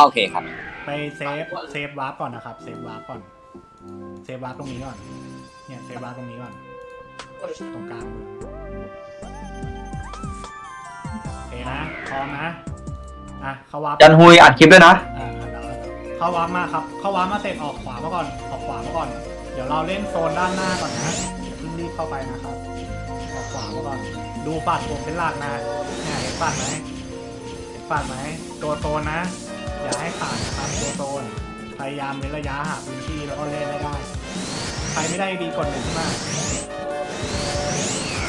โอเคครับ ไปเซฟเซฟวาร์ปก่อนนะครับเซฟวาร์ปก่อนเซฟวาร์ปตรงนี้ก่อน เนี่ยเซฟวาร์ปตรงนี้ก่อน ตรงกลางมือโอเคนะพร้อมนะอะเข้าวาร์ปจันฮุยอัดคลิปด้วยนะ อ่าแล้วเข้าวาร์ปมาครับ เข้าวาร์ปมาเสร็จออกขวามาก่อนออกขวามาก่อน เดี๋ยวเราเล่นโซนด้านหน้าก่อนนะอย่าเพิ่งรีบเข้าไปนะครับ ออกขวามาก่อน ดูปัดผมเป็นหลักนะเนี่ยเห็นปัดไหมเห็นปัดไหมตัวโซนนะ อย่าให้ขาดนะครับตัวโซน พยายามเว้นระยะหาพื้นที่แล้วก็เล่นให้ได้ใครไม่ได้ดีกดหนึ่งขึ้นมา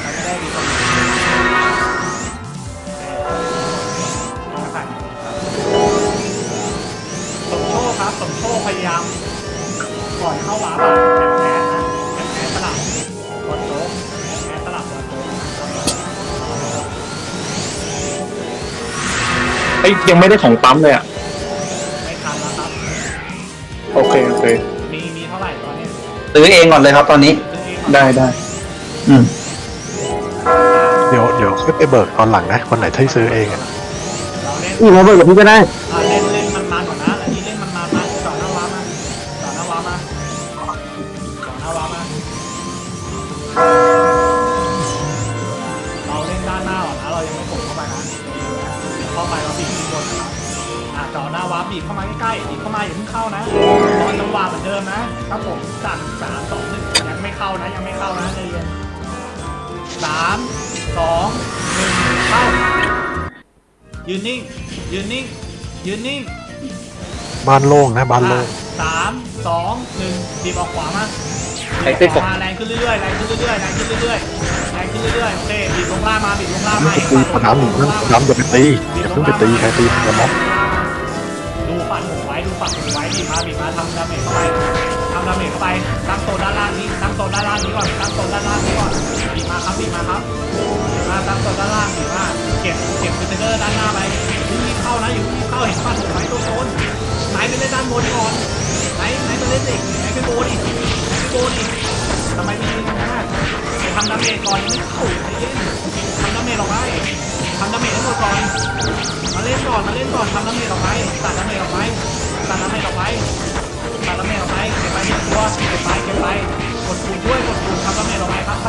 ใครไม่ได้ดีกดหนึ่งต้องใส่หนึ่งครับสมโชคครับสมโชคพยายามก่อนเข้าวาร์ปแอบแพ้นะแอบแพ้สลับบนโต๊ะแพ้สลับบนโต๊ะเอ้ยยังไม่ได้ของปั๊มเลยอะ โอเคโอเคมีมีเท่าไหร่ตอนนี้ซื้อเองก่อนเลยครับตอนนี้ซื้อเองก่อนได้ได้อืมเดี๋ยวเดี๋ยวค่อยไปเบิกตอนหลังนะ คนไหนที่ซื้อเองอะเราเล่น อือมาเบิกกับพี่ก็ได้ บ้านโล่งนะบ้านโล่งอะสามสองหนึ่งบีบออกขวามาไอ้บีบเต้ออกขวามาแรงขึ้นเรื่อยๆแรงขึ้นเรื่อยๆแรงขึ้นเรื่อยๆแรงขึ้นเรื่อยๆโอเคบีบลงล่างมาบีบลงล่างมาตีพน้ำหนึ่งนะน้ำอย่าไปตีอย่าเพิ่งไปตีใครตีอย่ามองดูฝันผมไว้ดูฝันผมไว้บีบมาบีบมาทำดาเมจเข้าไปทำดาเมจเข้าไปตั้งโซนด้านล่างนี้ตั้งโซนด้านล่างนี้ก่อนตั้งโซนด้านล่างนี้ก่อนบีบมาครับบีบมาครับบีบมาตั้งโซนด้านล่างบีบมาเก็บเก็บคอนเทนเนอร์ด้านหน้าไปอย่าเพิ่งรีบเข้านะอย่าเพิ่งรีบเข้าเห็นฝันผมไว้ตัวโซนไหนไปเล่นด้านบนก่อนไหนไหนไปเล่นเด็กไหนไปโบดิไหนไปโบดิทำไมไม่ยิงนะไปทำดาเมจก่อนยังไม่เข้าใจเย็นทำดาเมจออกไปทำดาเมจให้หมดก่อนมาเล่นก่อนมาเล่นก่อนทำน้ำเมจออกไปตัดน้ำเมจออกไปตัดน้ำเมจออกไปตัดน้ำเมจออกไปเก็บไปหนึ่งตัวเก็บไปเก็บไปกดปุ่มด้วยกดปุ่มทำน้ำเมจออกไปครับ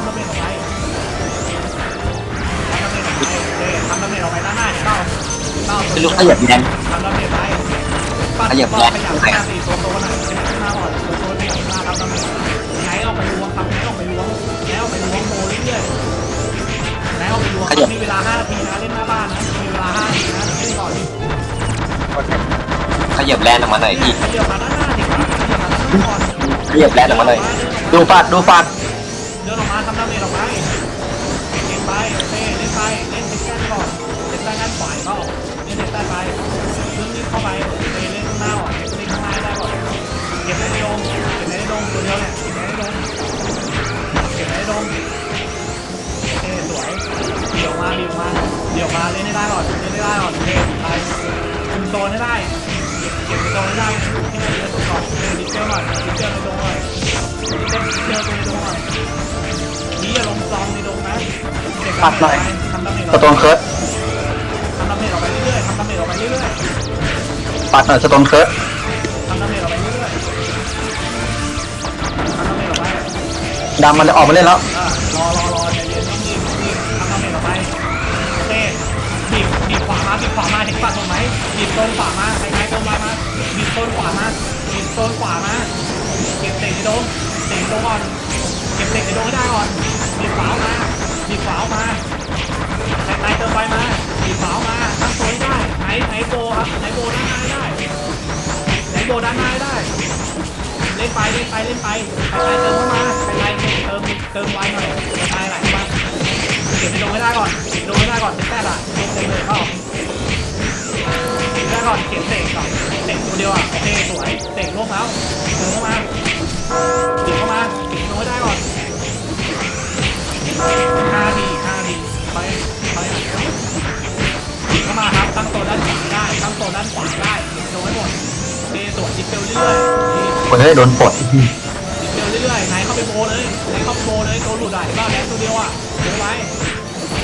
เห็นล่าไม่รู้ขยับแรงทำน้ำเมจไปปัดขยับแรงขยับหน้าสี่ตัวโตหน่อยขยับหน้าก่อนตัวตขยับหน้าทำน้ำเมจไหนออกไปล้วงครับไหนออกไปล้วงไหนออกไปล้วงโมเรื่อยๆไหนออกไปล้วงครับมีเวลา5นาทีนะเล่นหน้าบ้านนะมีเวลา5นาทีนะเล่นก่อนดิขยับแรงออกมาหน่อยพี่ขยับมาด้านหน้าดิครับขยับมาด้านหน้าก่อนขยับแรงออกมาหน่อยดูปัดดูปัด โซนให้ได้เก็บโซนให้ได้ให้ได้เยอะสุดก่อนดิเจอร์หน่อยดิเจอร์ในดงหน่อยดิเจอร์ดิเจอร์ในดงหน่อยนี่อย่าลงซองในดงนะเก็บปัดหน่อยทำดาเมจสโตนเคิร์ดทำดาเมจออกไปเรื่อยๆทำดาเมจออกไปเรื่อยปัดหน่อยสโตนเคิร์ดๆทำดาเมจออกไปเรื่อยๆทำดาเมจออกไปดำมันจะออกมาเล่นแล้วอ่ารอรอรอ ขวามาบีบขวามาเห็นปัดตรงไหมบีบโซนขวามาใครๆโซนมามาบีบโซนขวามาบีบโซนขวามาเก็บเตะในโดมเตะโดมก่อนเก็บเตะในโดมให้ได้ก่อนบีบขวามาบีบขวามาใครๆเติมไปมาบีบขวามาตั้งโซนได้ไหนไหนโบครับไหนโบด้านหน้าได้ไหนโบด้านหน้าได้เล่นไปเล่นไปเล่นไปใครๆเติมเข้ามาใครๆเติมเติมไวหน่อยใครๆไหลเข้ามาเก็บในโดมให้ได้ก่อนเก็บโดมให้ได้ก่อนเป็นแต้ละลงเต็มเลยเข้า ก่อนเก็บเตะก่อนเตะตัวเดียวอะโอเคสวยเตะลงแล้วเดินเข้ามาเดินเข้ามาเก็บลงให้ได้ก่อนห้าทีห้าทีไปไปเข้ามาครับตั้งตัวด้านขวาได้ตั้งตัวด้านขวาได้เก็บลงให้หมดโอเคสวยดิเซลเรื่อยๆคนได้โดนปลดดิเซลเรื่อยๆไหนเข้าไปโบเลยไหนเข้าไปโบเลยตัวหลุดอะเห็นป่ะแดงตัวเดียวอะโบไป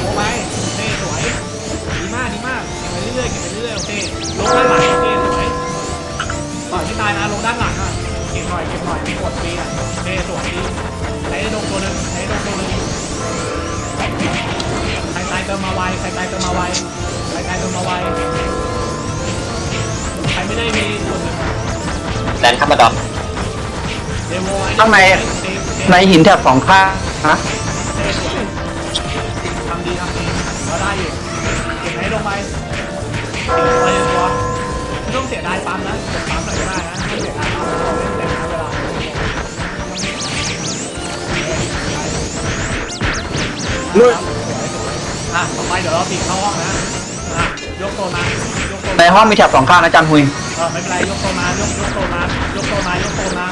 โบไปโอเคสวยดีมากดีมากเก็บไปเรื่อยๆเก็บไปเรื่อยๆโอเค ลงด้านหลังโอเคสวยนะลงด้านหลังอะเก็บหน่อยเก็บหน่อยมีกดฟรีอะเท่สวยดีใช้ดงตัวหนึ่งใช้ดงตัวหนึ่งใครตายเติมมาไวใครตายเติมมาไวใครตายเติมมาไวใครไม่ได้มีส่วนหนึ่งอะแลนด์เข้ามาดอมเดโวไอ้ข้างในเซฟเซฟในหินแถบสองข้างนะเซฟสวยทำดีทำดีก็ได้อยู่เก็บไหนลงไป เก็บตัวเองตัวไม่ต้องเสียดายปั๊มนะกดปั๊มหน่อยก็ได้นะไม่เสียดายปั๊มเราเล่นเต็มนะเวลาลุยอะต่อไปเดี๋ยวเราปิดเข้าห้องนะอะยกตัวมายกตัวในห้องมีแถบสองข้างนะจันหุยเออไม่เป็นไรยกตัวมายกยกตัวมายกตัวมายกตัวมา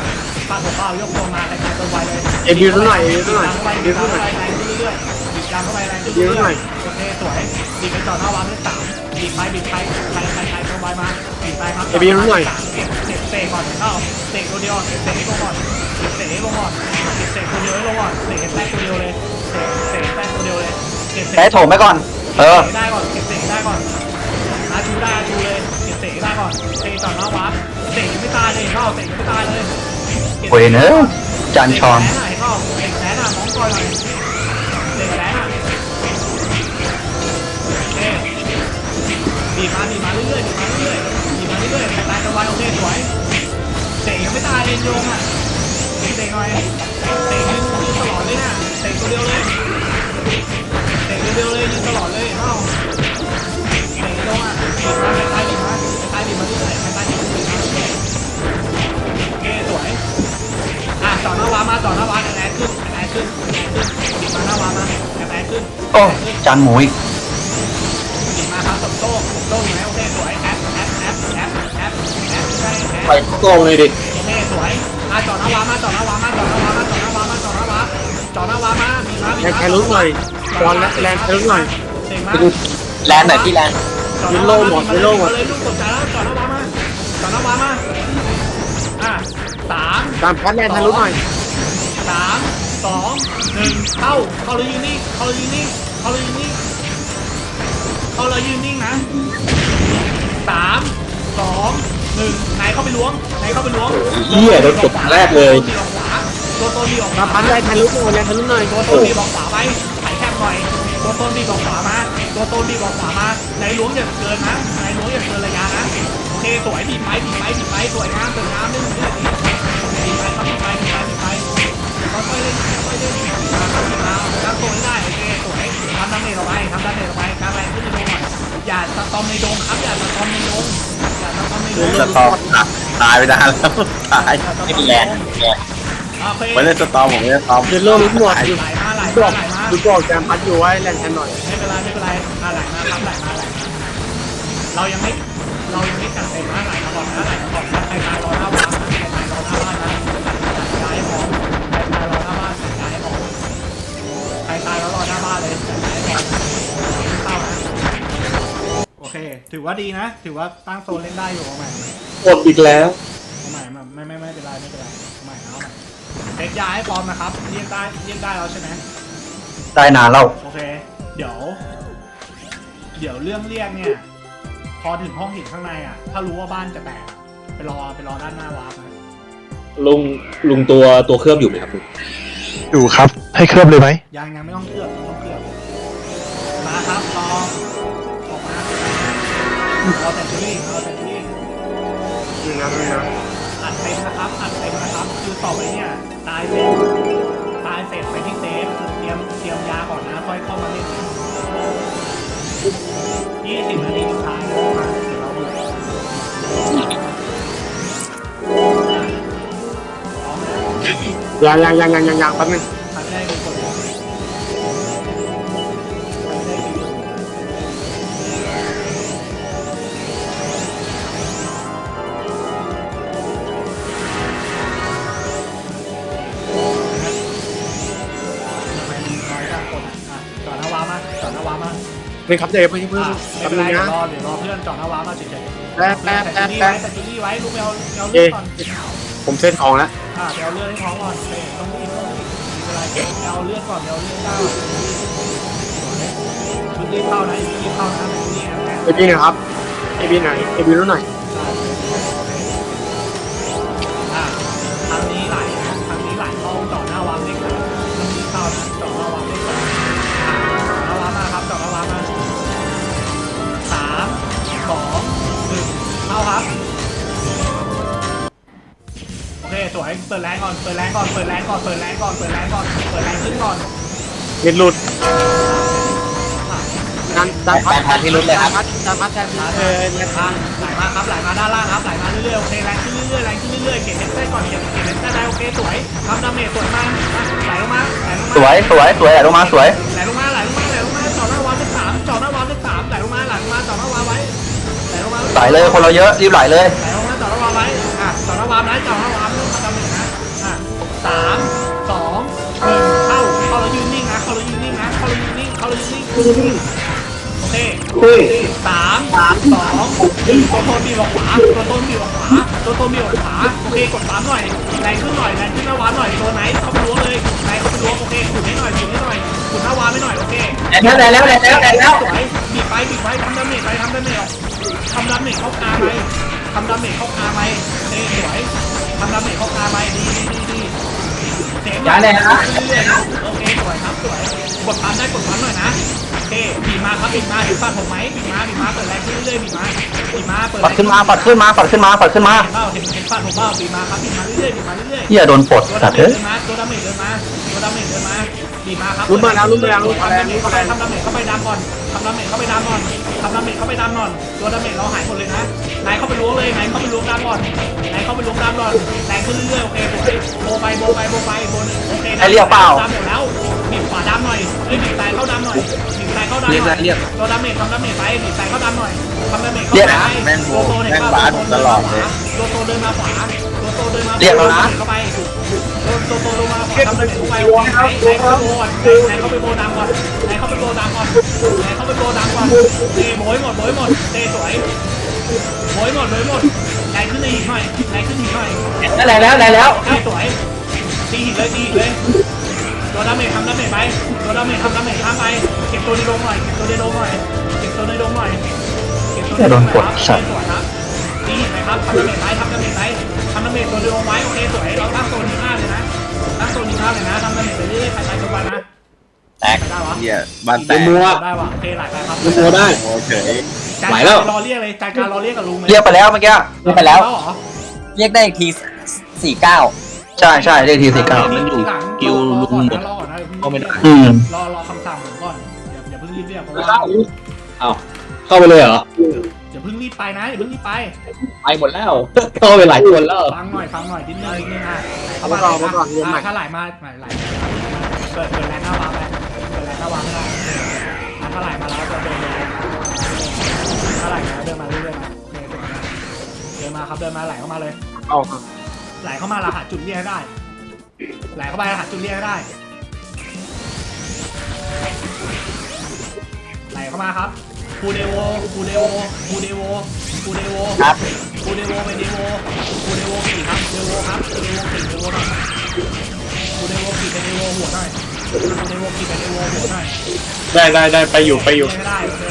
ฟาดหัวเป้ายกตัวมาใครๆตัวไวเลยเอ็มบิวหน่อยเอ็มบิวหน่อยเข้าไปเอ็มบิวหน่อยแรงเรื่อยๆบิดยางเข้าไปแรงเอ็เรื่มบิวหน่ออยยๆโอเคสวยบิดไปจอดหน้าวางเลขสาม บิดไปบิดไปใครใครใครตัวไวมาบิดไปครับเอ็มบิวหน่อยเตะเตะก่อนเข้าเตะตัวเดียวเตะเตะให้ลงก่อนเตะให้ลงก่อนเตะตัวเดียวให้ลงก่อนเตะแทรกตัวเดียวเลยเตะเตะแทรกตัวเดียวเลยเก็บเตะใช้โถมไปก่อน เออได้ก่อนเก็บเตะได้ก่อนอาชูได้อาชูเลยเก็บเตะได้ก่อนเตะต่อหน้าวัดเตะยังไม่ตายเลยเข้าเตะยังไม่ตายเลยเวยเนอะจันชอนเตะแขนหน่อยเข้าเตะแขนหน่ะมองก่อนหน่อยเตะแขนหน่ะ บีมาบีมาเรื่อยๆบีมาเรื่อยๆบีมาเรื่อยๆตายตะวันโอเคสวยเตะยังไม่ตายเลยโยงอะเตะหน่อยเตะยืนยืนตลอดเลยน่ะเตะตัวเดียวเลยเตะตัวเดียวเลยยืนตลอดเลยเข้าเตะลงอะบีมาใครๆบีมาใครๆบีมาเรื่อยๆใครๆบีมาเรื่อยๆโอเคสวยอะจอหน้าวามาจอหน้าวาแอนขึ้นแอนขึ้นแอนขึ้นบีบมาหน้าวามาแอนขึ้นโอ้จันหมูอีก ครับสมโต้สมโต้อยู่ไหมโอเคสวยแอปแอปแอปแอปแอปแอปใช่แอป ไปโกงเลยดิโอเคสวยอะจอดหน้าวามาจอดหน้าวามาจอดหน้าวามาจอดหน้าวามาจอดหน้าวาจอดหน้าวามาบีบมาบีแรงมาแครุหน่อยบอลและแรงแครุหน่อยเก่งมาแลนด์หน่อยพี่แลนด์ยิงโล่หมดยิงโล่หมด เลยลูกตกใจแล้วจอดน้าวามาจอดน้าวามาอะสามตามพัดแรงแครุหน่อยสามสองหนึ่งเข้าเข้าเลยยืนนิ่เข้าเลยยืนนิ่เข้าเลยยืนนิ่ เข้าเลยยืนนิ่งนะสามสองหนึ่งไหนเข้าไปล้วงไหนเข้าไปล้วงเหี้ยโดนกดแรกเลย ตัวต้นดีออกขวาตัวต้นดีออกขตามพัวาดแรงแครุหน่อยแรงแครุหน่อยตัวต้นดีออกขวาไปถ่ายแคบหน่อย ตัวต้นดีออกขวามา ตัวต้นดีออกขวามา ไหนล้วงอย่าเกินนะ ไหนล้วงอย่าเกินระยะนะ โอเค สวยบีบไปบีบไปบีบไปสวยงามสวยงามเล่นเล่นบีบไปครับบีบไปบีบไปบีบไปค่อยๆเล่นค่อยๆเล่นมาครับบีบมาตั้งตัวให้ได้ โอเค สวยทำดาเมจออกไปทำดาเมจออกไป ตอมในโดมครับอย่าสตอมในโดมอย่าสตอมในโดมสตอมอะตายไปนานแล้วตายอย่าสตอไม่มมีในแลโดนด์มแลนด์โอเคไม่เล่นสตอมผมไม่ได้สตอมเดินโล่ลิ้นหมดตายอยู่ไหลมาไหลบมาอกไหลมาดูบอกแกมพัดอยู่ไว้แรงแคนหน่อยไม่เป็นไรไม่เป็นไรอะไหลมาครับไหลมาไหลมาเรายังไม่เรายังไม่กัดเต็มนะไหลมาก่อนนะไหลมาก่อนนะใครตายรอหน้าบ้านนะ เคถือว่าดีนะ ถือว่าตั้งโซนเล่นได้อยู่เอาใหม่กดอีกแล้วเอาใหม่มาไม่ไม่ไม่เป็นไรไม่เป็นไรเอาใหม่เอาใหม่เซ็ตยาให้พร้อมนะครับเรียกได้เรียกได้แล้วใช่ไหมได้นานแล้วโอเค เดี๋ยว เดี๋ยวเรื่องเรียกเนี่ย พอถึงห้องหินข้างในอะ ถ้ารู้ว่าบ้านจะแตกอะไปรอไปรอด้านหน้าวาร์ปนะลุงลุงตัวตัวเคลือบอยู่ไหมครับลุงอยู่ครับ ให้เคลือบเลยไหมยังยังไม่ต้องเคลือบไม่ต้องารอแต่จูรี่รอแต่จูรี่นี่นะนี่นะอัดเต็มนะครับอัดเต็มนะครับคือต่อไปเนี่ยตายเสร็จตายเสร็จไปที่เซฟเตรียมเตรียมยาก่อนนะค่อยเข้ามาเล่นยี่สิบนาทีสุดท้ายนะมาเดี๋ยวเราดูพร้อมนะยังยังยังยังยังยังแป๊บนึง นี่ครับเดี๋ยวเพิ่งเพิ่งอะไม่แป๊บเป็นนึไรงเดี๋ยวนะรอเดี๋ยวรอเพื่อนจอดหน้าวามาเฉยๆแป๊บแป๊บแป๊บแต่แป๊บจูรี่ไว้แต่จูรี่ไว้ลูกไปเอาไปเอาเอ๊ะเลือดก่อนผมเซ็ตของแล้วอะไปเอาเลือดให้ท้องก่อนเฮ้ยต้องรีบต้องรีบมีเวลาเก็บไปเอาเลือดก่อนไปเอาเลือดได้รีบเข้านะรีบเข้านะแต่จูรี่นะแพ้เอบีหน่อยครับเอบีหน่อยเอบีรู้หน่อย สวยเปิดแรงก่อน เปิดแรงก่อน เปิดแรงก่อน เปิดแรงก่อน เปิดแรงก่อน เปิดแรงขึ้นก่อนเน็ตหลุดดันดันพัดแฟนที่รุ้นเลยครับดันพัดแทนเออเนี่ยทางไหลมาครับไหลมาด้านล่างครับไหลมาเรื่อยๆโอเคแรงขึ้นเรื่อยๆแรงขึ้นเรื่อยๆเก็บเห็นได้ก่อนเก็บเก็บเห็นได้โอเคสวยทำดาเมจสวยมากไหลลงมาไหลลงมาสวยสวยสวยไหลลงมาสวยไหลลงมาไหลลงมาไหลลงมาจอดหน้าวาล์วที่สามจอดหน้าวาล์วที่สามไหลลงมาไหลลงมาจอดหน้าวาล์วไว้ไหลลงมาไหลเลยคนเราเยอะรีบไหลเลยไหลลงมาจอดหน้าวาล์วไว้อะจอดหน้าวาล์วนะจอดหน้าวาล์ว สามสองหนึ่งเข้าเข้าแล้วยืนนิ่งนะเข้าแล้วยืนนิ่งนะเข้าแล้วยืนนิ่งเข้าแล้วยืนนิ่งโอเคสามสามสองหนึ่งตัวโทนบีบออกขวาตัวโทนบีบออกขวาตัวโทนบีบออกขวาโอเคกดปั๊มหน่อยแรงขึ้นหน่อยแรงขึ้นหน้าวาล์วหน่อยตัวไหนเข้าไปล้วงเลยไหนเข้าไปล้วงโอเคขุดให้หน่อยขุดให้หน่อยขุดหน้าวาล์วให้หน่อยโอเคแล้วแล้วแล้วแล้วแล้วสวยบีบไปบีบไปทำดาเมจไปทำดาเมจออกทำดาเมจเข้ากลางไปทำดาเมจเข้ากลางไปเอ้สวยทำดาเมจเข้ากลางไปดีดีดี ดีเสียงเรื่อยๆโอเคสวยครับสวยกดปั๊มได้กดปั๊มหน่อยนะโอเคบีบมาครับบีบมาถึงฝั่งผมไหมบีบมาบีบมาเปิดแรงขึ้นเรื่อยๆบีบมาบีบมาเปิดปัดขึ้นมาปัดขึ้นมาปัดขึ้นมาปัดขึ้นมาเห็นเปล่าเห็นเห็นฝั่งผมเปล่าบีบมาครับบีบมาเรื่อยๆบีบมาเรื่อยๆเฮียโดนปลดตัวสัดาตว์เมเอ้จยเดินมาตัวดาเมจเดินมาตัวดาเมจเดินมาดีมาครับลุ้นมาแล้วลุ้นมาแล้วลุ้นทำมาแล้ดาว เมจเข้าไปทำดาเมจเข้าไปดามก่อนทำดาเมจเข้าไปดามก่อนทำดาเมจเข้าไปดามก่อนตัวดาเมจเราหายหมดเลยนะ นายเข้าไปล้วงเลยนายเข้าไปล้วงดามก่อนนายเข้าไปล้วงดามก่อนแรงขึ้นเรื่อยๆโอเคสวยโบไปโบไปโบไปโบนโอเคดามหมดแล้วบีบขวาดามหน่อยเฮ้ยบีบซ้ายเข้าดามหน่อยบีบซ้ายเข้าดามหน่อยตัวดาเมจทำดาเมจไปบีบซ้ายเข้าดามหน่อยทำดาเมจเข้าไปตัวโตเห็นป่ะตัวโตเดินมาขวาตัวโตเดินมาขวาเรียกแล้วนะเข้าไปตัวโตลงมาทำดาเมจเข้าไปไหนไหนเข้าไปโบก่อนไหนเข้าไปโบดามก่อนไหนเข้าไปโบดามก่อนไหนเข้าไปโบดามก่อนเตะโบยหมดโบยหมดเตะสวย โบยหมดโบยหมดไหนขึ้นอีกหน่อยไหนขึ้นอีกหน่อยแล้วแล้วแล้วแล้วเตะสวยตีหินเลยตีหินเลยตัวดาเมจทำดาเมจไปตัวดาเมจทำดาเมจข้ามไปเก็บตัวในดงหน่อยเก็บตัวในดงหน่อยเก็บตัวในดงหน่อยเก็บตัวในดงหน่อยครับสวยครับตีหินไปครับทำดาเมจไปทำดาเมจไปทำดาเมจตัวในดงไว้โอเคสวยเราตั้งโซนที่ห้าเลยนะตั้งโซนนี้ครับเลยนะทำดาเมจไปเรื่อยๆไปไปทุกวันนะแตกได้วะเฮียบ้านแตกมัวได้วะโอเคหลายไปครับมัวได้โอเคจาน ไหวแล้ว รอเรียกเลยจานการรอเรียกกับลุงเลยเรียกไปแล้วเมื่อกี้เรียกไปแล้ว เหรอเรียกได้อีกทีสี่เก้าใช่ใช่เรียกทีสี่เก้า มันอยู่กิวลุงหมด รอก่อนนะเอาไม่ได้อืมรอรอคำสั่งผมก่อนอย่าอย่าเพิ่งรีบเรียกเพราะว่าเอ้าเข้าไปเลยเหรอ อย่าเพิ่งรีบไปนะอย่าเพิ่งรีบไป ไปหมดแล้ว เข้าไปหลายคนแล้ว ฟังหน่อยฟังหน่อยนิดนึงนิดนึงอะเอามาก่อนเอามาก่อนรวมใหม่ถ้าไหลมาไหลไหลเปิดเปิดแรงหน้าวางไปเปิดแรงหน้าวางไม่ได้ถ้าไหลมาแล้วจะเดินเลย ถ้าไหลมาเดินมาเรื่อยๆมาโอเคเดินมาครับเดินมาไหลเข้ามาเลย เอาครับไหลเข้ามาเราหาจุดเรียกให้ได้ ไหลเข้าไปรหาจุดเรียกให้ได้ ไหลเข้ามาครับฟูเดโวฟูเดโวฟูเดโวฟูเดโวครับฟูเดโวไปเดโวฟูเดโวขี่ครับเดโวครับเดโวขี่เดโวหน่อยฟูเดโวขี่ไปเดโวหัวหน่อยฟูเดโวขี่ไปเดโวหัวหน่อยได้ได้ได้ไปอยู่ไปอยู่ไม่ได้โอเค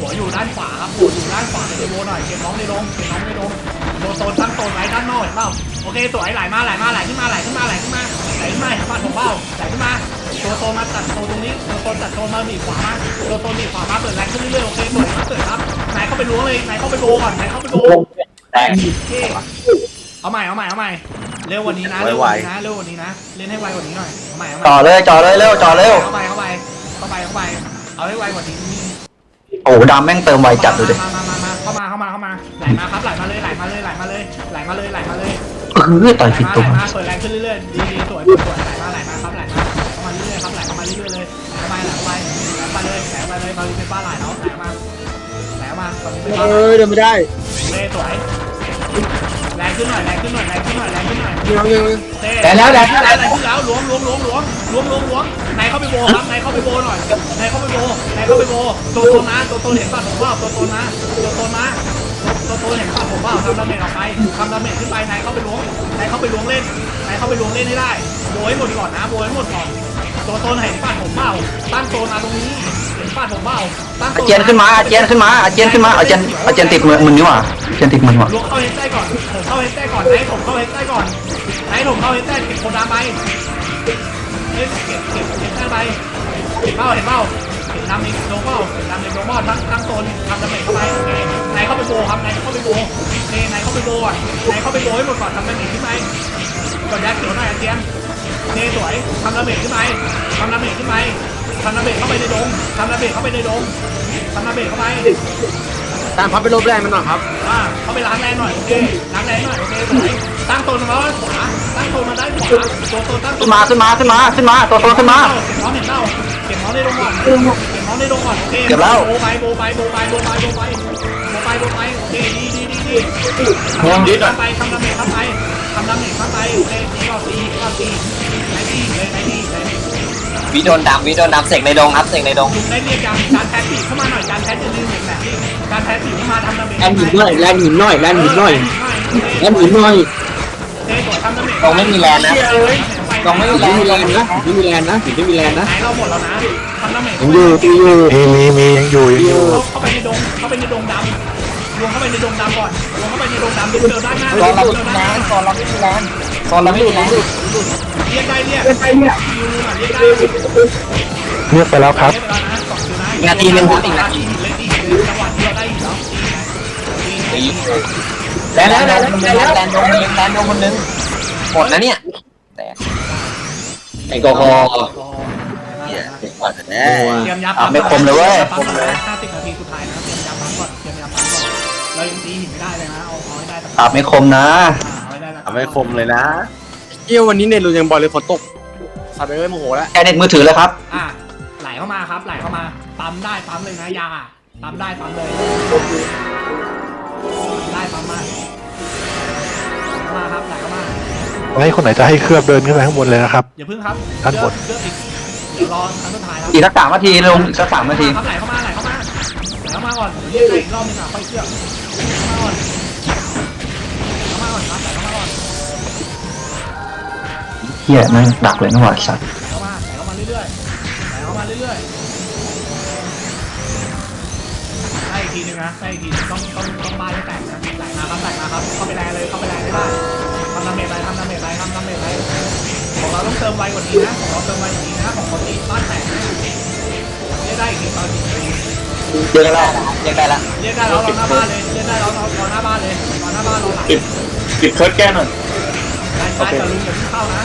หัวอยู่ด้านขวาครับหัวอยู่ด้านขวาเดโวหน่อยเก็บน้องในลงเก็บน้องในลงโดนโซนตั้งโซนไว้ด้านนอกเห็นเปล่าโอเคสวยไหลมาไหลมาไหลขึ้นมาไหลขึ้นมาไหลขึ้นมาไหลขึ้นมาเห็นฟันผมเปล่าไหลขึ้นมาตัวโซนมาตัดโซนตรงนี้ตัวโซนตัดโซนมาบีบขวามาตัวโซนบีบขวามาเปิดแรงขึ้นเรื่อยๆโอเคสวยครับสวยครับไหนเข้าไปล้วงเลยไหนเข้าไปโบก่อนไหนเข้าไปโบแตกโอเคเอาใหม่เอาใหม่เอาใหม่เร็วกว่านี้นะเร็วกว่านี้นะเร็วกว่านี้นะเล่นให้ไวกว่านี้หน่อยเอาใหม่เอาใหม่จ่อเลยจ่อเลยเร็วจ่อเร็วเข้าไปเข้าไปเข้าไปเข้าไปเอาให้ไวกว่านี้ โอ้โหดำแม่งเติมไวจัดดูดิมามามามาเข้ามาเข้ามาเข้ามาไหลมาครับไหลมาเลยไหลมาเลยไหลมาเลยไหลมาเลยไหลมาเลยเออต่อยไหลผิดมาตัวไหลมาเปิดแรงขึ้นเรื่อยๆดีดีสวยสวยไหลมาไหลมาครับไหลมาเข้ามาเรื่อยๆครับไหลเข้ามาเรื่อยๆเลยเข้ามาไหลเข้าไปไหลมาเลยไหลมาเลยตอนนี้เป็นบ้านไหลแล้วไหลมาไหลมาตอนนี้เป็นบ้านเอ้ยเดินไม่ได้เลยสวย แรงขึ้นหน่อยแรงขึ้นหน่อยแรงขึ้นหน่อยแรงขึ้นหน่อยเดี๋ยวเดี๋ยวแต่แล้วแล้วแล้วแล้วแล้วล้วงล้วงล้วงล้วงล้วงล้วงล้วงไหนเข้าไปโบครับไหนเข้าไปโบหน่อยไหนเข้าไปโบไหนเข้าไปโบตัวโตนะตัวโตเห็นป่ะผมว่าตัวโตนะตัวโตนะตัวโตเห็นป่ะผมว่าทำดาเมจออกไปทำดาเมจขึ้นไปไหนเข้าไปล้วงไหนเข้าไปล้วงเล่นไหนเข้าไปล้วงเล่นให้ได้โบให้หมดก่อนนะโบให้หมดก่อนตัวโตเห็นป่ะผมเปล่าตั้งโซนมาตรงนี้เห็นป่ะผมเปล่าตั้งโซอาเจียนขึ้นมาอาเจียนขึ้นมาอาเจียนขึ้นมาอาเจียนอาเจียนติดมือมึงนี่หว่าอาเจียนติดมือว่ะล้วงเข้าเฮดใต้ก่อน ผมเข้าเฮดใต้ก่อนไหนผมเข้าเฮดใต้ก่อนไหนผมเข้าเฮดใต้เก็บโคดาไปเฮ้ยเก็บเก็บเก็บได้ไปเห็นเป้าเห็นเป้าเห็นดำเองโดนเป้าเห็นดำเองโดนเป้าทั้งทั้งโซนทำดาเมจเข้าไปโอเคไหนเข้าไปโบครับไหนเข้าไปโบโอเคไนเข้าเข้าไปโบอะไหนเข้าไปโบให้หมดก่อนทำดาเมจขึ้นไปกดยัดเขียวหน่อยอาเจียนเทสวยทำดาเมจขึ้นไปทำดาเมจขึ้นไปทำดาเมจเข้าไปในโดงทำดาเมจเข้าไปในโดงทำดาเมจเข้าไป ตามพับไปลบแรงมันหน่อยครับ อ่าเข้าไปล้างแรงหน่อยโอเคล้างแรงหน่อยโอเคสวยตั้งโซนมาด้านขวาตั้งโซนมาด้านขวาตัวโซนตั้งโซขึ้นนมาขึ้นมาขึ้นมาขึ้นมาตัวโตขึ้นมา เก็บน้องเห็นเต้าเก็บน้องในโรงก่อนเก็บน้องในโรงก่อนโอเคเก็บแล้ว โบไปโบไปโบไปโบไปโบไปโบไปโบไปโอเคดีดีดีดีโอ้ยดีทำไปทำดาเมจเข้าไปทำดาเมจเข้าไปโอเคตีก็ตีก็ตีไหนตีเลยไหนตีไหนตี วิโดนดำวิโดนดำเสกในดงครับเสกในดงลุงได้เรียกยังการแทสปีกเข้ามาหน่อยการแทสจะลืมเหมือนแบบนี้การแทสปีกเข้ามาทำดาเมจแลนหินหน่อยแลนหินหน่อยแลนหินหน่อยแลนหินหน่อยเทสวยทำดาเมจดงไม่มีแลนนะดงไม่มีหินแลไม่นมีแลนนะหินไม่มีแลนนะหินไม่มีแลนนะไหนเราหมดแล้วนะทำดาเมจยังอยู่ตีอยู่มีมีมียังอยู่ยังอยู่ เข้าไปในดงเข้าไปในดงดำ วมเข้าไปในดงดำก่อนรวมเข้าไปในดงดำดึงเดินด้านหน้าตอนเราดึไม่งมีเดินแลด้านหน้านตอนเราไม่มีแลนตอนเราไม่มีแลนเรียกได้เรียกเรียกได้เรียกคิวหน่อยเรียกได้เลือกไปแล้วครับเรียกไปแล้วนะสองคิวนะนาทีหนึ่งครับอีกนาที เล่นอีกเลยจังหวะที่เราได้อีกแล้วตีแลนแล้วแลนแล้วแลนดงคนนึงแลนดงคนนึงหมดนะเนี่ยแต่แอลกอฮอล์แน่เตรียมยับอะไม่คมเลยเว้ยปั๊มก่อนนะห้าสิบนาที เรายังตีหินไม่ได้เลยนะเอาเอาให้ได้สักอาบไม่คมนะเอาให้ได้สักทำให้คมเลยนะ เกี่ยววันนี้เน็ตเรายังบอลเลยฝนตกสัตว์เอ้ยโมโหแล้วแค่เน็ตมือถือเลยครับ อะไหลเข้ามาครับ ไหลเข้ามา ปั๊มได้ปั๊มเลยนะยาปั๊มได้ปั๊มเลยได้ปั๊มมาเข้ามาครับไหลเข้ามาให้คนไหนจะให้เคลือบเดินขึ้นไปข้างบนเลยนะครับ อย่าพึ่งครับด้านบนเลือกอีกเดี๋ยวรอครั้งสุดท้ายครับอีกสักสามนาทีลงอีกสักสามนาที ครับไหลเข้ามาไหลเข้ามา ไหลเข้ามาก่อนเรียกอีกรอบนึงอะค่อยเชื่อมเข้ามาก่อนเข้ามาก่อนครับไหลเข้ามาก่อนเฮียนั่งดักเลยนะหว่าสัตว์ไหลเข้ามาไหลเข้ามาเรื่อยๆไหลเข้ามาเรื่อยๆได้อีกทีนึงนะได้อีกทีนึงต้องต้องต้องบ้านให้แตกนะไหลมาครับไหลมาครับเข้าไปแรงเลยเข้าไปแรงได้ทำดาเมจไปทำดาเมจไปทำดาเมจไปของเราต้องเติมไวกว่านี้นะของเราเติมไวกว่านี้นะของคนตีบ้านแตกนะเรียกได้อีกทีตอนจริง เจอกันแล้วเรียกได้ละเรียกได้เราเราหน้าบ้านเลยเรียกได้เราเราเราหน้าบ้านเลยเราหน้าบ้านเราไหลติดเคิร์ดแก้หน่อยได้ใช้กับลุงอย่าเพิ่งเข้านะ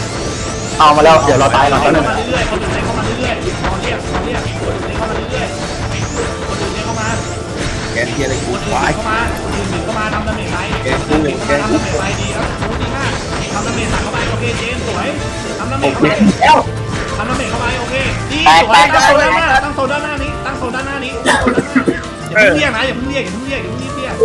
เอามาแล้วเดี๋ยวเราตายหลังเข้าแล้วนึงมาเรื่อยๆคนอื่นเรียกเข้ามาเรื่อยๆนอนเรียกนอนเรียกคนอื่นเรียกเข้ามาเรื่อยๆคนอื่นเรียกเข้ามาแกนเทียอะไรคกูนอื่นควายเข้ามาคนอื่นเข้ามาทำดาเมจไปทำดาเมจเข้ามาทำดาเมจไปดีครับโอ้ดีมากทำดาเมจเข้าไปโอเคเจนสวยทำดาเมจเข้าไปแล้วทำดาเมจเข้าไปโอเคดีสวยตั้งโซนด้านหน้าตั้งโซนด้านหน้านี้ตั้ งโซนด้านหน้านี้ตั้งโซนด้านหน้าอย่าเพิ่งเรียกนะอย่าเพิ่งเรียกอย่าเพิ่งเรียกอย่าเพิ่งรีบเรียก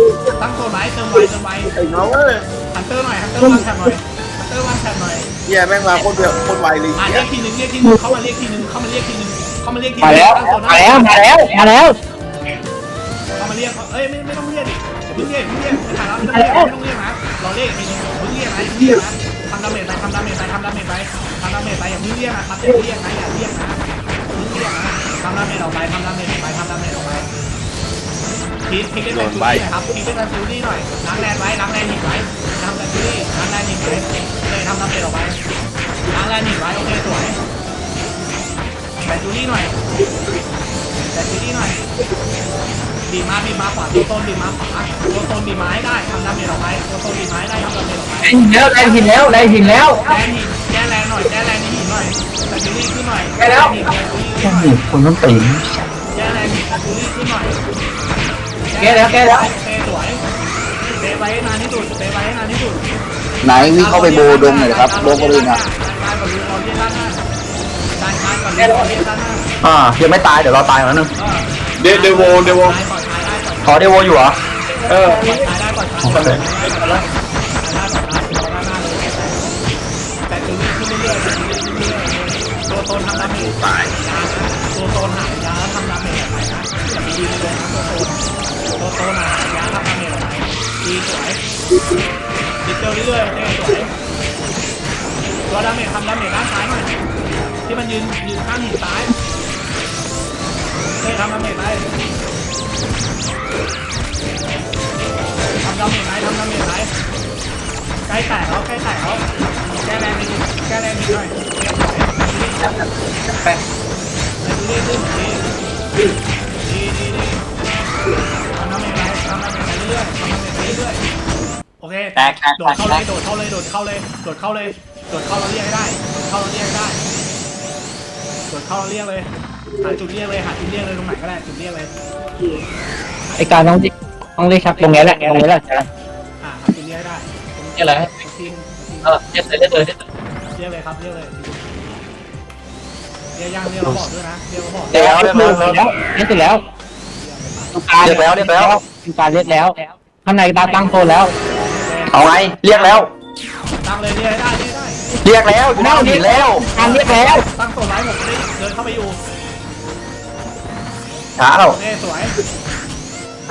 ตั้งโซนไว้เติมไวเติมไวไอ้เงาเอ้ยฮันเตอร์หน่อยฮันเตอร์วางแถบหน่อยฮันเตอร์วางแถบหน่อยเฮียแม่งมาโคตรเดือดโคตรไวเลยอะเฮีเรียยกทีหนึ่งเรียกทีหนึ่งเข้ามาเรียกทีหนึ่งเข้ามาเรียกทีหนึ่งเข้ามาเรียกทีหมานึ่งแล้วตั้งโซนมาแล้วมาแล้วมาแล้วเข้ามาเรียกเอ้ยไม่ไม่ต้องเรียกดิอย่าเพิ่งเรียกอย่าเพิ่งเรียกไม่ถ่ายแล้วไม่ต้องเรียกไม่ต้องเรียกนะรอเรียกอีกทีหนึงอย่าเพิ่งเรียกนะอย่าเพิ่งเรียกนะทำดาเมจไปทำดาเมจไปทำดาเมจไปทำดาเมจไปอย่าเพิ่งเรียกนะครับอย่าเพิ่งเรียกนะอย่าเรียกนะอย่าเพิ่งเรียกนะทำดาเมจออกไปทำดาเมจออกไปทำดาเมจออกไปพีทพีทได้เป็นซูรี่หน่อยครับพีทได้เป็นซูรี่หน่อยล้างแรงไว้ล้างแรงหนีบไว้ทำแบบซูรี่ล้างแรงหนีบไว้เลยทำดาเมจออกไปล้างแรงหนีบไว้โอเคสวยแต่ซูรี่หน่อยแต่ซูรี่หน่อย บีบมาบีบมาขวาตัวโซนบีบมาขวาตัวโซนบีบมาให้ได้ทำดาเมจออกไปตัวโซนบีบมาให้ได้ทำดาเมจออกไปแรงหินแล้วแรงหินแล้วแรงหินแล้วแก้หินแก้แรงหน่อยแก้แรงในหินหน่อยแต่จูรี่ขึ้นหน่อยแก้แล้วหินแต่จูรี่ขึ้แค่นหน่อยนี้คนต้องตีนแก้แรงหินแต่จูรี่ขึ้นหน่อยแก้แล้วแก้แล้วเตะสวยเตะไว้ให้นานที่สุดเตะไว้ให้นานที่สุดไหนวิ่งเข้าไปโบดงหน่อยครับโดงคนอื่นอะการก่อนลุงรอเรียนด้านหน้าการการก่อนลุงรอเรียนด้านหน้าอ่ายังไม่ตายเดี๋ยวเราตายแล้วนึงเดเดโวเดโว ขอเดโวอยู่เหรอ เออน่าได้ก่อนต้นไหนต้นละแต่ต้นนี้ขึ้นไม่เรื่อยเลยตัวตนทำดาเมจตายยานะตัวโซนหายาทำดาเมจอะไรนะอย่าไปนะตัวตัวโซนหายยาทำดาเมจอะไรดีสวยดิเจอเรื่อยๆโอเคสวยตัวดาเมจทำดาเมจด้านซ้ายหน่อยที่มันยืนยืนข้างหินซ้ายเฮ้ยทำดาเมจไป ทำดาเมจไปทำดาเมจไปใกล้แตกแล้วใกล้แตกแล้วแก้แรงนิดแก้แรงนิดหน่อยเรียบร้อยแป๊บดีดีดีดีดีดีทำน้ำเมลัยทำน้ำเมลัยเรื่อยทำน้ำเมลัยเรื่อยโอเคแตกโดดเข้าเลยโดดเข้าเลยโดดเข้าเลยโดดเข้าเลยโดดเข้าเราเรียกได้โดดเข้าเราเรียกได้โดดเข้าเราเรียกเลย หาจุดเรียกเลยหาจุดเรียกเลยตรงไหนก็ได้จุดเรียกเลยไอการต้องต้องเรียกครับตรงนี้แหละตรงนี้แหละจ้ะอ่าหาจุดเรียกให้ได้เรียกอะไรทีมทีมเออเรียกเลยเรียกเลยเรียกเลยเรียกเลยครับเรียกเลยเรียกยังเรียกเราบอกด้วยนะเรียกเราบอกเรียกแล้วเรียกแล้วแล้วเรียกเสร็จแล้วต้องการเรียกแล้วเรียกแล้วต้องการเรียกแล้วข้างในตั้งตั้งโซนแล้วเอาไงเรียกแล้ว ตั้งเลยเรียกให้ได้เรียกให้ได้เรียกแล้วอยู่หน้าหินแล้ว การเรียกแล้วตั้งโซนไว้ผมจะได้เดินเข้าไปอยู่ ช้าเราโอเคสวย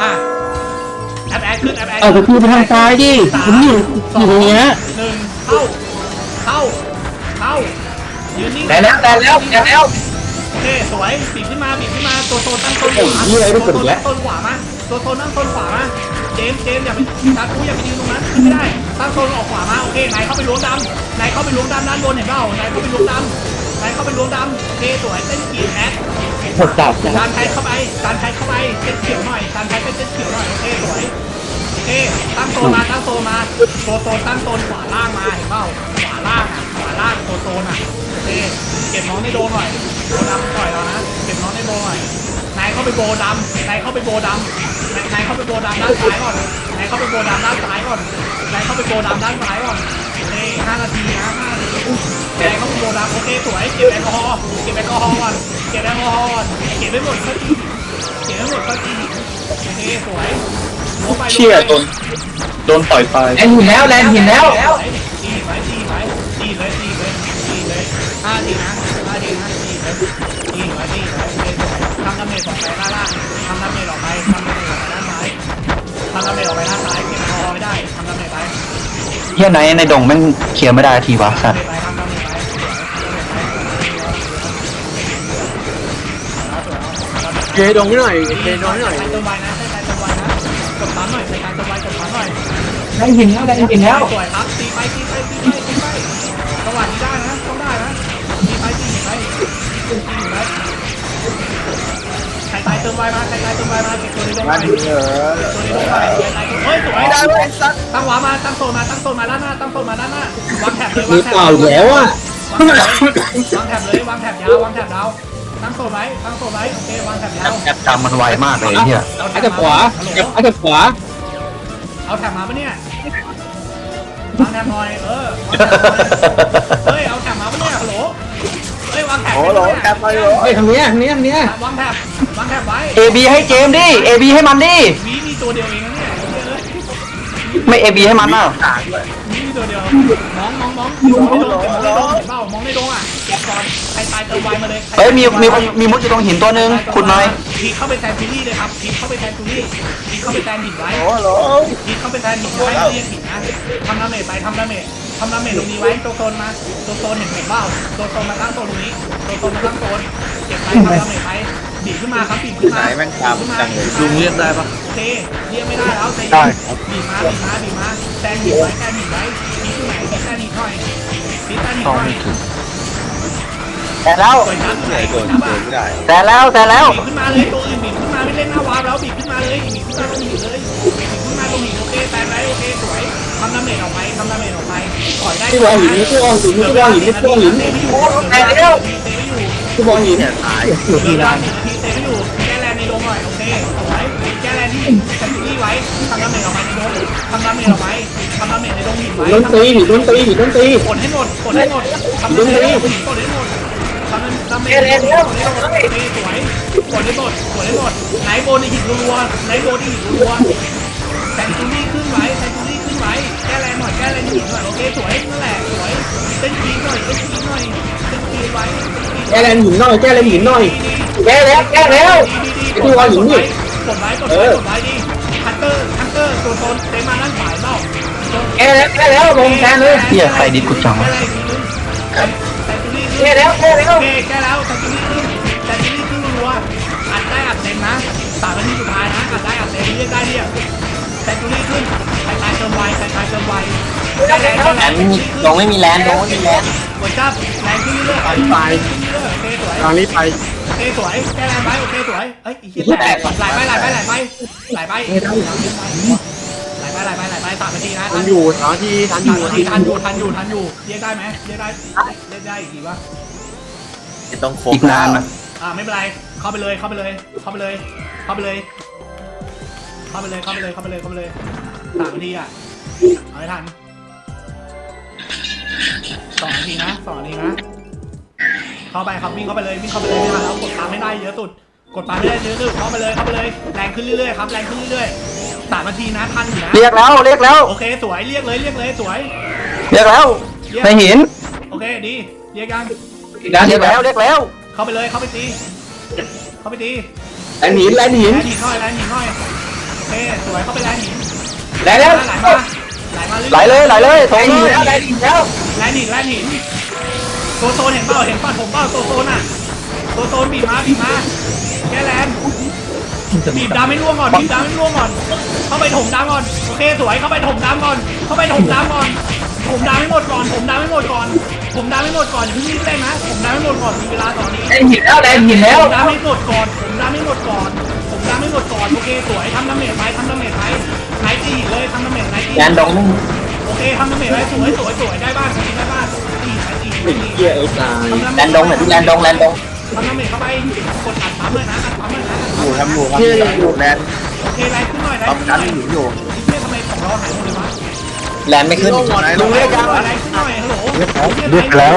อะแอปแอดขึ้นแอปแอดเอาก็คือไปทางซ้ายดิผมอยู่อยู่ตรงเนี้ยหนึ่งเข้า เข้า เข้า ยืนนิ่งแต่แล้วแต่แล้วแต่แล้ว โอเคสวยบีบขึ้นมาบีบขึ้นมา ตัวโซนตั้งโซนขวาตัวโซนตั้งโซนขวามาตัวโซนตั้งโซนขวามาเจมส์เจมส์อย่าไปตาคูอย่าไปยืนตรงนั้นขึ้นไม่ได้ ตั้งโซนออกขวามา โอเคนายเข้าไปล้วงดำนายเข้าไปล้วงดำด้านบนเห็นเปล่านายเข้าไปล้วงดำ นายเข้าไปล้วงดำโอเคสวยเต้นกีดแอดหมดจับนะการไทยเข้าไปการไทยเข้าไปเต้นเขียวหน่อยการไทยเป็นเต้นเขียวหน่อยโอเคสวยโอเคตั้งโซนมาตั้งโซนมาตัวโซนตั้งโซนขวาล่างมาเห็นเปล่าขวาล่างอะขวาล่างตัวโซนอะโอเคเก็บน้องในโดนหน่อยโบดำต่อยเรานะเก็บน้องในโบหน่อยนายเข้าไปโบดำนายเข้าไปโบดำนายนายเข้าไปโบดำด้านซ้ายก่อนนายเข้าไปโบดำด้านซ้ายก่อนนายเข้าไปโบดำด้านซ้ายก่อนโอเค ไปโบดำโอเคสวยเก็บแอลกอฮอล์เก็บแอลกอฮอล์ก่อนเก็บแอลกอฮอล์ก่อนเก็บไม่หมดก็ทีเก็บไม่หมดก็ทีโอเคสวยล้วงไปเชี่ยโดนโดนต่อยตายแลนหินแล้วแลนหินแล้วตีไปตีไปตีเลยตีเลยตีเลยห้าทีนะห้าทีนะตีเลยตีไปตีไปทำดาเมจออกไปด้านล่างทำดาเมจออกไปทำดาเมจออกไปด้านซ้ายทำดาเมจออกไปด้านซ้ายเก็บคอไม่ได้ทำดาเมจไปเฮียไหนในดงแม่งเคลียร์ไม่ได้ทีวะสัตว์ ดาเจไปเกยดงให้หน่อยเกยดงให้หน่อยใช้ตัวไวนะใช้การตัวไวนะกดปั๊มหน่อยใช้การตัวไวกดปั๊มหน่อยแลนหินแล้วแลนหินแล้วสวยครับตีไปตีไปตีไปตีไปจังหวะนี้ได้นะต้องได้นะตีไปตีไปตีไปใครตายเติมไวมาใครตายเติมไวมาเก็บตัวนี้ลงไปมาเก็ดิบตัวงไปเก็บตัวเฮ้ยสวยได้เว้ยสัตว์ตั้งวามาตั้งโซนมาตั้งโซนมาด้านหน้าตั้งโซนมาด้านหน้าวางแถบเลยวางแถบเปล่าอีกแล้วอะวางแถบเลย วางแถบเลยวางแถบยาววางแถบดาว ตั้งโซนไว้ตั้งโซนไว้โอเควางแถบยาวแอปจำมันไวมากเลยเฮียเอาแถอาบจจะขวาฮัลโหลอาจจะขวาเอาแถบมาปะเนี่ยวางแถบหน่อยเออวางแถบหน่อยเฮ้ยเอาแถบมาปะเนี่ยฮัลโหลเฮ้ยวางแถบโอ้โหแคปไปเหรอเฮ้ยทางเนี้ยทางเนี้ยทางเนี้ยวางแถบวางแถบไว้เอบีให้เจมส์ดิเอบีให้มันดิ วีมีตัวเดียวเองนะเนี่ยเอ้ย ไม่เอบีให้มันน่ะวีมีตัวเดียวมองมองมองมองในดงมองในดงเห็นเปล่ามองในดงอะเก็บก่อนใครตายเติมไวมาเลยเฮ้ยมีมีมีมุดอยู่ตรงหินตัวนึงคุณน่อยพีเข้าไปแทนฟิลี่เลยครับพีเข้าไปแทนฟิลี่พีเข้าไปแทนหินไว้โอ้โหพีเข้าไปแทนหินไว้เรียกหินนะทำดาเมจไปทำดาเมจทำดาเมจตรงนี้ไว้ตัวโซนมาตัวโซนเห็นเห็นเปล่าตัวโซนมาตั้งโซนตรงนี้ตัวโซนมาตั้งโซนเก็บไปทำดาเมจไป บีบขึ้นมาครับบีบขึ้นไหนมาแม่งตามจังเลย ลุงเรียกได้ปะโอเคเรียกไม่ได้แล้วใจได้เย็นบีบมาบีบมาบีบมาแซงหินไว้แซงหินไว้บีบขึ้นไหนบีบแซงหินหน่อยบีบแซงหินหน่อยแต่แล้วสวยจังไหนโดนจังโดอะนไม่ได้แต่แล้วแต่แล้วบีบขึ้นมาเลยตัวอื่นบีบขึ้นมาไม่เล่นหน้าวาร์ปแล้วบีบขึ้นมาเลยบีบขึ้นมาตรงหินเลยบีบขึ้นมาตรงหินโอเคแซงไว้โอเคสวยทำดาเมจออกไปทำดาเมจออกไปถอยได้ที่วางหินนี่ที่วางหินนี่ที่วางหินนี่ที่วางหินเตะไม่อยู่เตะไม่อยู่เตะไม่อยู่ที่วางหินเนี่ยตายอยู่ทีที่ละร้านที เตะไม่อยู่ แก้แลนในโดงหน่อยโอเคสวยแก้แลนที่แซนตี้ไว้ทำดาเมจออกไปในโดงทำดาเมจออกไปทำดาเมจในโดงหินไว้หินโดนตีหินโดนตีหินโดนตีกดให้หมดกดให้หมดทำดาเมจกดให้หมดทำดาเมจกดให้หมดสวยกดให้หมดกดให้หมดไหนโบนในหินรัวไหนโบนในหินรัวแซนตูรี่ขึ้นไว้แซนตูรี่ขึ้น ไว้แก้แลนหน่อยแก้แลนหินหน่อยโอเคสวยนั่นแหละสวยเต้นกีหน่อยเต้นกีหน่อยเต้นกีไว้แก้แลนหินหน่อยแก้แลนหินหน่อยแก้แล้วแก้แล้วไอ้ที่วางหินนี่กดไว้กดไว้กดไว้ดิฮันเตอร์ฮันเตอร์ตัวโซนเต็มมาด้านขวาเปล่าแก้แล้วแก้แล้วลงแก้เลยเฮียใครดิดกูจังวะแก้แล้วแก้แล้วแก้แล้วแซนตูรี่ขึ้นแซนตูรี่ขึ้นรัวอัดได้อัดเต็มนะสามนาทีสุดท้ายนะอัดได้อัดเต็มเรียกได้เรียกแซนตูรี่ขึ้นใครตายเติมไวใครตายเติมไวแก้แรงแก้แลแรงนไม่มีลงไม่มีแลนลงไม่มีแลนหัวจับแรงขึ้นเรื่อยๆไปขึ้นเรื่อยๆโอเคสวยทางนี้ไปโอเคสวยแก้แรงไปโอเคสวยเอ้ยอีกทีแตกไหลไปไหลไปไหลไปไหลไปไหลไปไหลไปไหลไปไหลไปสามนาทีนะทันอยู่สามนาทีทันอยู่ทันอยู่ทันอยู่ทันอยู่ทันอยู่เรียกได้ไหมเรียกได้เรียกได้อีกทีวะไม่ต้องโครบอีกนานนะอ่าไม่เป็นไรเข้าไปเลยเข้าไปเลยเข้าไปเลยเข้าไปเลย เข้าไปเลยเข้าไปเลยเข้าไปเลยเข้าไปเลยสามนาทีอะเอาให้ทันสองนาทีนะสองนาทีนะเข้าไปครับวิ่งเข้าไปเลยวิ่งเข้าไปเลยไม่ทันแล้วกดตามไม่ได้เยอะสุด กดตามไม่ได้เยอะสุดเข้าไปเลยเข้าไปเลยแรงขึ้นเรื่อยๆครับแรงขึ้นเรื่อยๆสามนาทีนะทันอยู่นะเรียกแล้วเรียกแล้ว โอเคสวยเรียกเลยเรียกเลยสวยเรียกแล้วในหินโอเคดีเรียกยังเรียกแล้วเรียกแล้ว เข้าไปเลยเข้าไปตีเข้าไปตีแลนหินแลนหินแลนหินหน่อยแลนหินหน่อยโอ เคสวยเข้าไปแลนหินแลนแล้วไหลมาไหลมาไหลเลยไหลเลยโถแลงนหินเลยแล้วแลนหินแล้วแลนหินแลนหินตัวโซนเห็นเปล่าเห็นฝั่งผมเปล่าตัวโซนอะตัวโซนบีบมาบีบมาแกแลนบีบดำไม่ร่วงก่อนบีบดำไม่ร่วงก่อน เข้าไปถมดำก่อนโอเคสวยเข้าไปถมดำก่อน เข้าไปถมดำก่อนถมดำให้หมดก่อนถมดำให้หมดก่อนถมดำให้หมดก่อนอย่าเพิ่งรีบเล่นนะถมดำให้หมดก่อนมีเวลาตอนนี้แลนหินแล้วแลนหินแล้วผมดำให้หมดก่อนผมดำให้หมดก่อนผมดำให้หมดก่อนโอเคสวยทำดาเมจไปทำดาเมจไปไหนตีหินเลยทำดาเมจไหนตีหิแลนดงนึงโอเคทำดาเมจไปสวยสวยสวยได้บ้านได้บ้านตีไหนตีไหนตีเกียร์เอ้ยตายแลนดงหน่อยดิแลนดงแลนดงทำดาเมจเข้าไปกดอัดปั๊มเลยนะอัดปั๊มเลยนะอยู่ทำอยู่ครับอยู่แลนด์โอเคแรงขึ้นหน่อยแรงปั๊มขึ้นหกัน่นอยอยู่อยู่เชี่ยทำไมของเราหายหมดเลยวะแลนไม่ขึ้นลุงเรียกยังแรงขึ้นหน่อยฮัลโหลเรียกแล้ว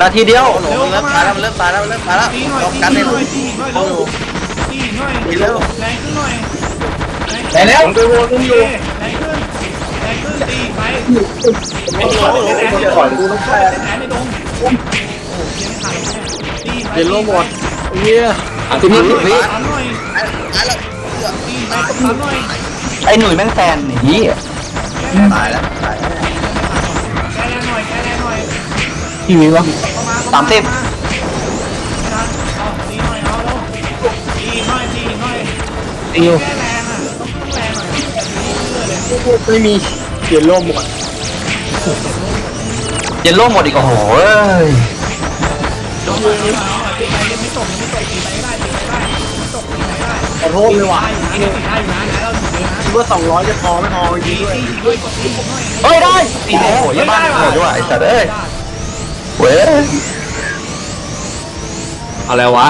นาทีเดียวโอ้โหเริ่มตายแล้วเริ่มตายแล้วเริ่มตายแล้วตีหน่อยต้องตีกันหเลย น่อยตีหน่อยโอ้โหตีหน่อยตีเร็วแรงขึ้นหน่อยแลนแล้วผมไปวนโอลุงเคอยู่แรงขึ้นแรงขึ้นตีไปโอ้โหก่อนกูต้องแพ้เส้นแขนในดงโอ้โหยังไม่ทันเลยเนี่ยตีไปเยลโล่หมดเฮียอะสิบวิสิบวิตามหน่อยตายแล้วตีไปตามหน่อยไอ้หนุ่ยแม่งแซนหนีตายแล้วตายแล้วแกแรงหน่อยแกแรงหน่อยกี่วิวะเข้ามาสามสิบ ติวแกแรงอะต้องต้องแรงหน่อยตีเรื่อยเลยไม่มีเยลโล่หมดเยลโล่หมดอีกโอ้โหเอ้ยเอาหน่อยเอาหน่อยเอาหน่อยตีไปยังไม่ตกยังไม่ตกตีไปได้ตีไปได้ไม่ตกตีไปได้ขอโทษเลยว่ะตีได้อยู่นะตีได้อยู่นะนะเราอยู่เลยนะคิดว่าสองร้อยจะพอไม่พอจริตีงด้วยตีด้วยกดตีผมหน่อยเฮ้ยได้โอ้โหเยี่ยมมากโหดด้วยไอ้สัตว์เอ้ยเว้ยอะไรวะ